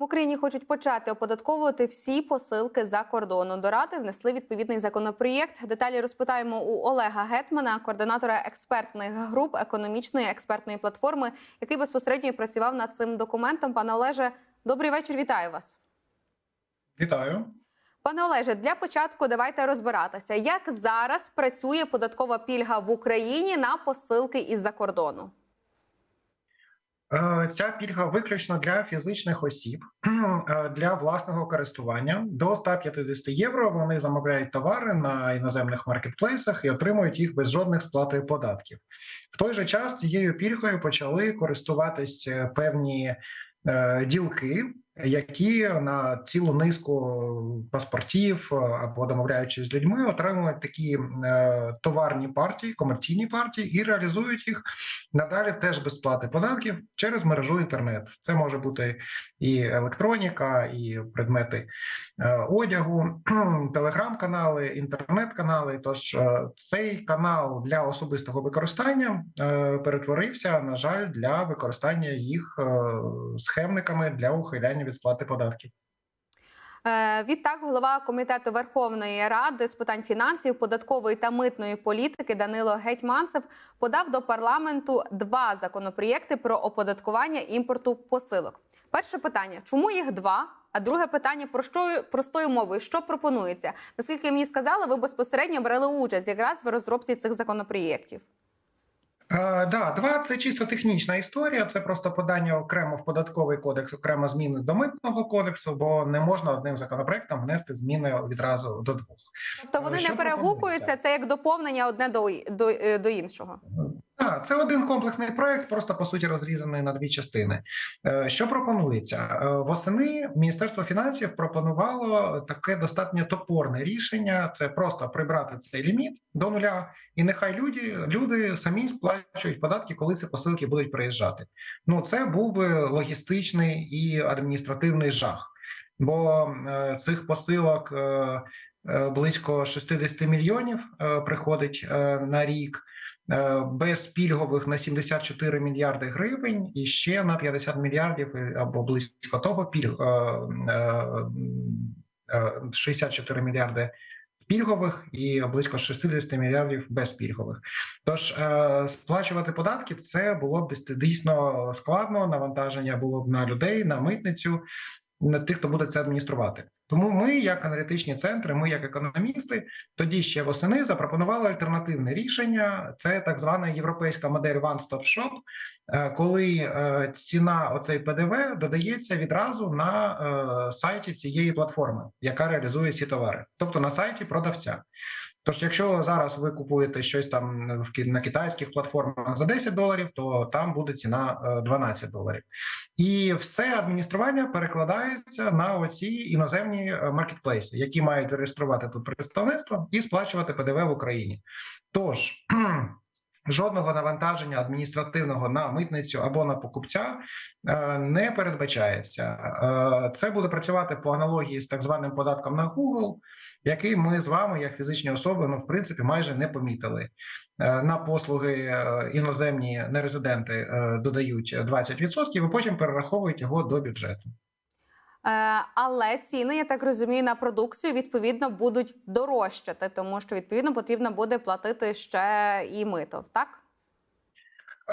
В Україні хочуть почати оподатковувати всі посилки за кордону. До ради внесли відповідний законопроєкт. Деталі розпитаємо у Олега Гетмана, координатора експертних груп економічної експертної платформи, який безпосередньо працював над цим документом. Пане Олеже, добрий вечір. Вітаю вас. Вітаю. Пане Олеже, для початку давайте розбиратися, як зараз працює податкова пільга в Україні на посилки із-за кордону. Е, Ця пільга виключно для фізичних осіб е, для власного користування. До 150 євро вони замовляють товари на іноземних маркетплейсах і отримують їх без жодних сплати податків. В той же час цією пільгою почали користуватись е, певні ділки, які на цілу низку паспортів е, або домовляючись з людьми, отримують такі е, товарні партії, комерційні партії і реалізують їх надалі теж без сплати податків через мережу інтернет. Це може бути і електроніка, і предмети е, одягу, телеграм-канали, інтернет-канали. Тож цей канал для особистого використання перетворився, на жаль, для використання їх схемниками для ухиляння від сплати податків. Е, Відтак, голова комітету Верховної Ради з питань фінансів, податкової та митної політики Данило Гетьманцев подав до парламенту два законопроєкти про оподаткування імпорту посилок. Перше питання: чому їх два? А друге питання про що простою мовою, що пропонується? Наскільки мені сказали, ви безпосередньо брали участь якраз в розробці цих законопроєктів. Е, да, два це чисто технічна історія. Це просто подання окремо в податковий кодекс, окремо зміни до митного кодексу, бо не можна одним законопроектом внести зміни відразу до двох. Тобто вони Е, Що не перегукуються, це як доповнення одне до, до, е, до іншого. Так, це один комплексний проект, просто по суті розрізаний на дві частини. Е, Що пропонується Е, восени? Міністерство фінансів пропонувало таке достатньо топорне рішення: це просто прибрати цей ліміт до нуля, і нехай люди, люди самі сплачують податки, коли ці посилки будуть приїжджати. Ну це був би логістичний і адміністративний жах, бо е, цих посилок. Е, Близько 60 мільйонів е, приходить е, на рік. Без пільгових на 74 мільярди гривень і ще на 50 мільярдів або близько того пільг е, е, е, 64 мільярди пільгових і близько 60 мільярдів безпільгових. Тож сплачувати податки це було б дійсно складно. Навантаження було б на людей, на митницю, на тих, хто буде це адмініструвати. Тому ми, як аналітичні центри, ми як економісти, тоді ще восени запропонували альтернативне рішення. Це так звана європейська модель One Stop Shop, е, коли е, ціна оцей ПДВ додається відразу на е, сайті цієї платформи, яка реалізує ці товари, тобто на сайті продавця. Тож, якщо зараз ви купуєте щось там в на китайських платформах за 10 доларів, то там буде ціна е, 12 доларів. І все адміністрування перекладається на оці іноземні е, маркетплейси, які мають зареєструвати тут представництво і сплачувати ПДВ в Україні. Тож жодного навантаження адміністративного на митницю або на покупця е, не передбачається. Е, Це буде працювати по аналогії з так званим податком на Google, який ми з вами, як фізичні особи, ну в принципі майже не помітили. Е, На послуги іноземні нерезиденти додають 20% і потім перераховують його до бюджету. Е, але ціни, я так розумію, на продукцію відповідно будуть дорожчати, тому що відповідно потрібно буде платити ще і мито, так?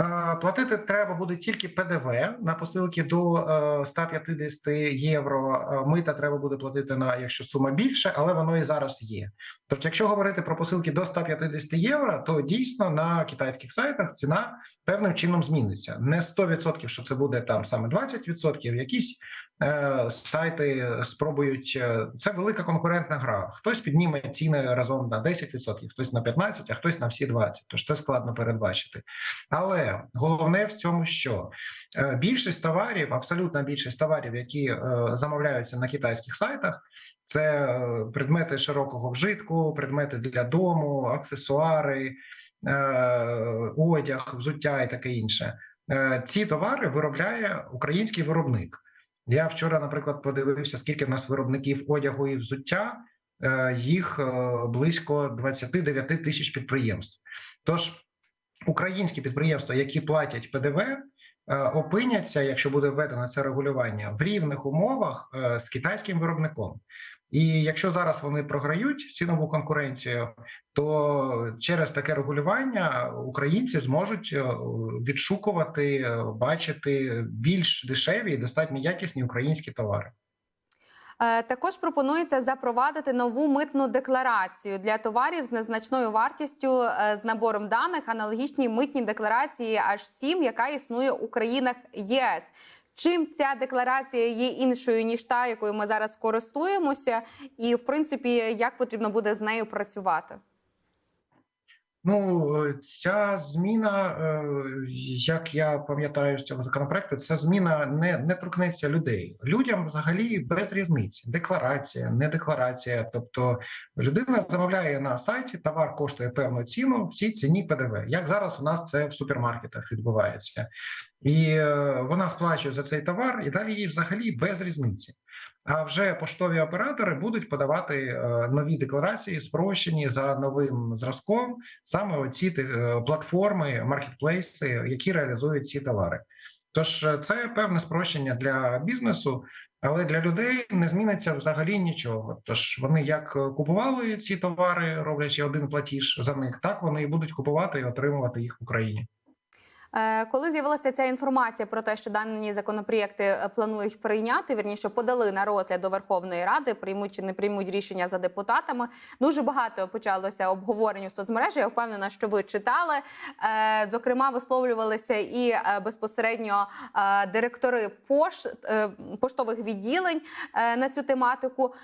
Е, Платити треба буде тільки ПДВ на посилки до е, 150 євро. Е, Мита треба буде платити на якщо сума більше, але воно і зараз є. Тож, якщо говорити про посилки до 150 євро, то дійсно на китайських сайтах ціна певним чином зміниться. Не 100%, що це буде там саме 20%, якісь е, сайти спробують. е, Це велика конкурентна гра. Хтось підніме ціни разом на 10%, хтось на 15%, а хтось на всі 20%. Тож це складно передбачити. Але головне в цьому, що е, більшість товарів, абсолютна більшість товарів, які е, замовляються на китайських сайтах, це е, предмети широкого вжитку, предмети для дому, аксесуари, одяг, взуття і таке інше. Ці товари виробляє український виробник. Я вчора, наприклад, подивився, скільки в нас виробників одягу і взуття. Їх близько 29 тисяч підприємств. Тож українські підприємства, які платять ПДВ, е, опиняться, якщо буде введено це регулювання, в рівних умовах е, з китайським виробником. І якщо зараз вони програють цінову конкуренцію, то через таке регулювання українці зможуть е, відшукувати, бачити більш дешеві і достатньо якісні українські товари. Е, Також пропонується запровадити нову митну декларацію для товарів з незначною вартістю е, з набором даних, аналогічній митній декларації H7, яка існує у країнах ЄС. Чим ця декларація є іншою ніж та, якою ми зараз користуємося, і в принципі, як потрібно буде з нею працювати? Ну, е, ця зміна, е, як я пам'ятаю з цього законопроекту, ця зміна не, не торкнеться людей. Людям взагалі без різниці. Декларація, не декларація. Тобто людина замовляє на сайті, товар коштує певну ціну в цій ціні ПДВ. Як зараз у нас це в супермаркетах відбувається, і е, вона сплачує за цей товар, і далі їй взагалі без різниці. А вже поштові оператори будуть подавати е, нові декларації, спрощені за новим зразком, саме оці е, платформи, маркетплейси, які реалізують ці товари. Тож це певне спрощення для бізнесу, але для людей не зміниться взагалі нічого. Тож вони як купували ці товари, роблячи один платіж за них, так вони і будуть купувати і отримувати їх в Україні. Е, Коли з'явилася ця інформація про те, що дані законопроєкти е, планують прийняти, вірніше подали на розгляд до Верховної Ради, приймуть чи не приймуть рішення за депутатами. Дуже багато почалося обговорень у соцмережі. Я впевнена, що ви читали. Е, Зокрема, висловлювалися і безпосередньо директори пошт, поштових відділень на цю тематику.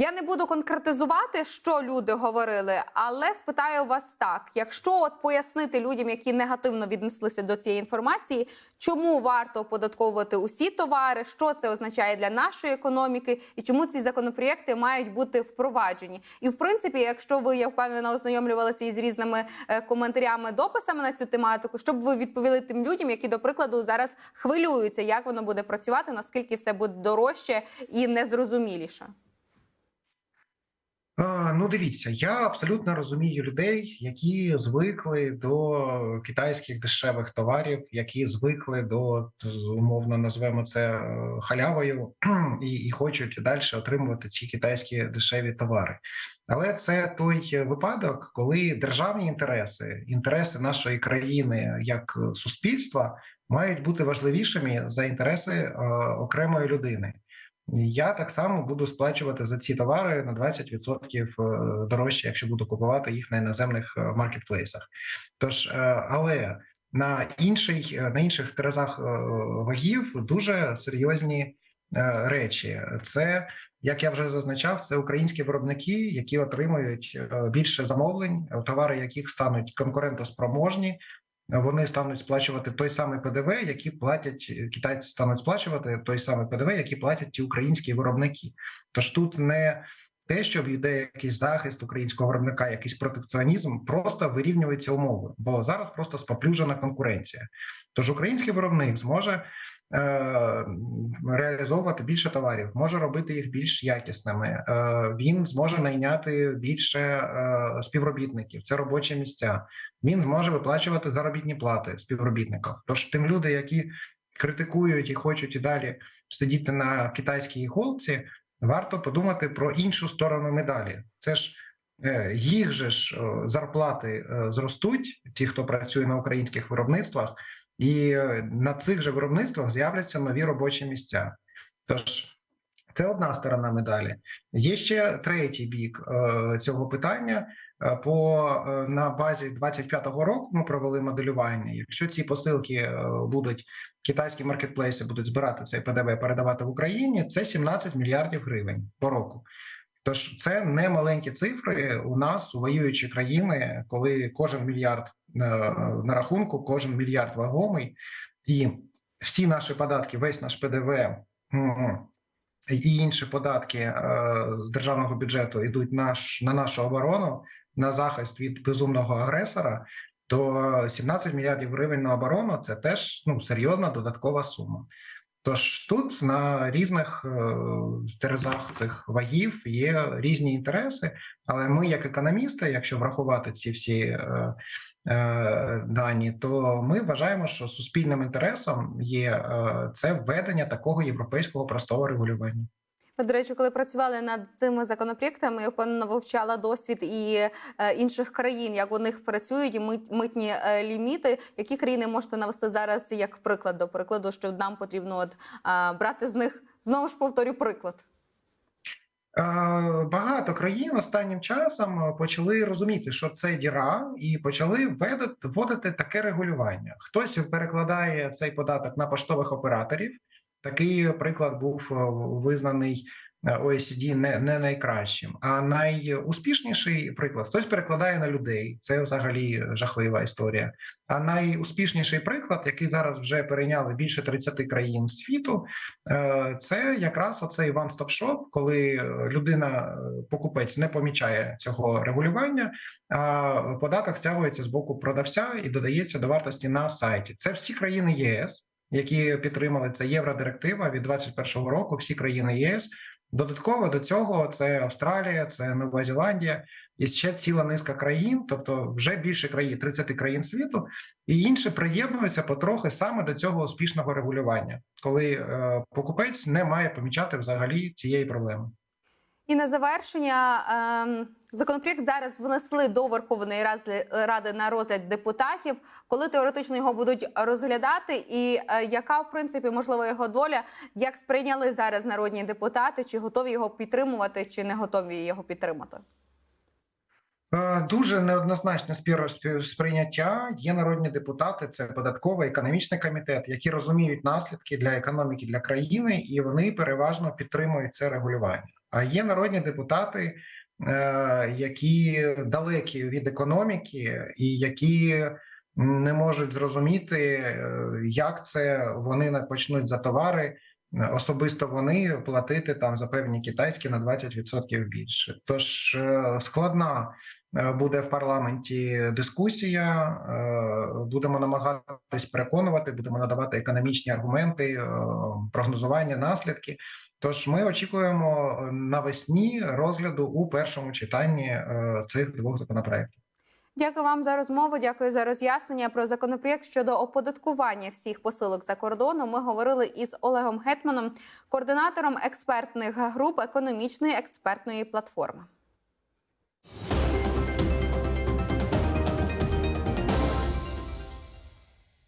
Я не буду конкретизувати, що люди говорили, але спитаю вас так: якщо от пояснити людям, які негативно віднеслися до цієї інформації, чому варто оподатковувати усі товари, що це означає для нашої економіки, і чому ці законопроєкти мають бути впроваджені? І в принципі, якщо ви я впевнена, ознайомлювалися із різними е, коментарями, дописами на цю тематику, щоб ви відповіли тим людям, які до прикладу зараз хвилюються, як воно буде працювати, наскільки все буде дорожче і незрозуміліше. Ну, дивіться, я абсолютно розумію людей, які звикли до китайських дешевих товарів, які звикли до умовно назвемо це е, халявою, і, і хочуть далі отримувати ці китайські дешеві товари. Але це той випадок, коли державні інтереси, інтереси нашої країни як суспільства мають бути важливішими за інтереси е, окремої людини. Я так само буду сплачувати за ці товари на 20% дорожче, якщо буду купувати їх на іноземних е, маркетплейсах. Тож, е, але на інший е, на інших терезах вагів дуже серйозні речі. Це як я вже зазначав, це українські виробники, які отримують більше замовлень, товари яких стануть конкурентоспроможні, вони стануть сплачувати той самий ПДВ, які платять китайці, стануть сплачувати той самий ПДВ, які платять ті українські виробники. Тож тут не те, що йде якийсь захист українського виробника, якийсь протекціонізм, просто вирівнюються умови, бо зараз просто споплюжена конкуренція. Тож український виробник зможе. Реалізовувати більше товарів, може робити їх більш якісними. Він зможе найняти більше співробітників. Це робочі місця. Він зможе виплачувати заробітні плати співробітникам. Тож тим люди, які критикують і хочуть і далі сидіти на китайській голці, варто подумати про іншу сторону медалі. Це ж е, їх же ж зарплати е, зростуть, ті, хто працює на українських виробництвах, і е, на цих же виробництвах з'являться нові робочі місця. Тож це одна сторона медалі. Є ще третій бік цього питання. По на базі 25-го року ми провели моделювання. Якщо ці посилки будуть китайські маркетплейси будуть збирати цей ПДВ, передавати в Україні, це 17 мільярдів гривень по року. Тож це не маленькі цифри у нас у воюючі країни, коли кожен мільярд на рахунку, кожен мільярд вагомий, і всі наші податки, весь наш ПДВ і інші податки з державного бюджету йдуть наш на нашу оборону на захист від безумного агресора, то 17 мільярдів гривень на оборону це теж ну серйозна додаткова сума. Тож тут на різних е, терезах цих вагів є різні інтереси, але ми, як економісти, якщо врахувати ці всі е, е, дані, то ми вважаємо, що суспільним інтересом є це введення такого європейського простого регулювання. До речі, коли працювали над цими законопроектами, я впевнено вивчала досвід і е, інших країн, як у них працюють і мит, митні е, ліміти. Які країни можете навести зараз як приклад до прикладу, що нам потрібно от, брати з них знову ж повторю приклад. Е, Багато країн останнім часом почали розуміти, що це діра, і почали вводити таке регулювання. Хтось перекладає цей податок на поштових операторів. Такий приклад був е, визнаний е, OECD не, не найкращим. А найуспішніший приклад хтось перекладає на людей. Це взагалі жахлива історія. А найуспішніший приклад, який зараз вже перейняли більше 30 країн світу, е, це якраз оцей one-stop shop, коли людина, покупець, не помічає цього регулювання, а податок стягується з боку продавця і додається до вартості на сайті. Це всі країни ЄС, які підтримали це євродиректива від 2021 року. Всі країни ЄС. Додатково до цього це Австралія, це Нова Зеландія і ще ціла низка країн, тобто вже більше країн 30 країн світу, і інші приєднуються потрохи саме до цього успішного регулювання, коли е, покупець не має помічати взагалі цієї проблеми. І на завершення законопроект зараз внесли до Верховної Ради- на розгляд депутатів. Коли теоретично його будуть розглядати, і е, яка в принципі можливо його доля? Як сприйняли зараз народні депутати? Чи готові його підтримувати, чи не готові його підтримати? Е, Дуже неоднозначне сприйняття. Є народні депутати, це податковий економічний комітет, які розуміють наслідки для економіки для країни, і вони переважно підтримують це регулювання. А є народні депутати, які далекі від економіки, і які не можуть зрозуміти, е, як це вони почнуть за товари. Особисто вони платити там за певні китайські на 20% більше. Тож е, складна е, буде в парламенті дискусія. е, Будемо намагатись переконувати, будемо надавати економічні аргументи, прогнозування, наслідки. Тож ми очікуємо навесні розгляду у першому читанні цих двох законопроєктів. Дякую вам за розмову. Дякую за роз'яснення про законопроєкт щодо оподаткування всіх посилок за кордоном. Ми говорили із Олегом Гетманом, координатором експертних груп економічної експертної платформи.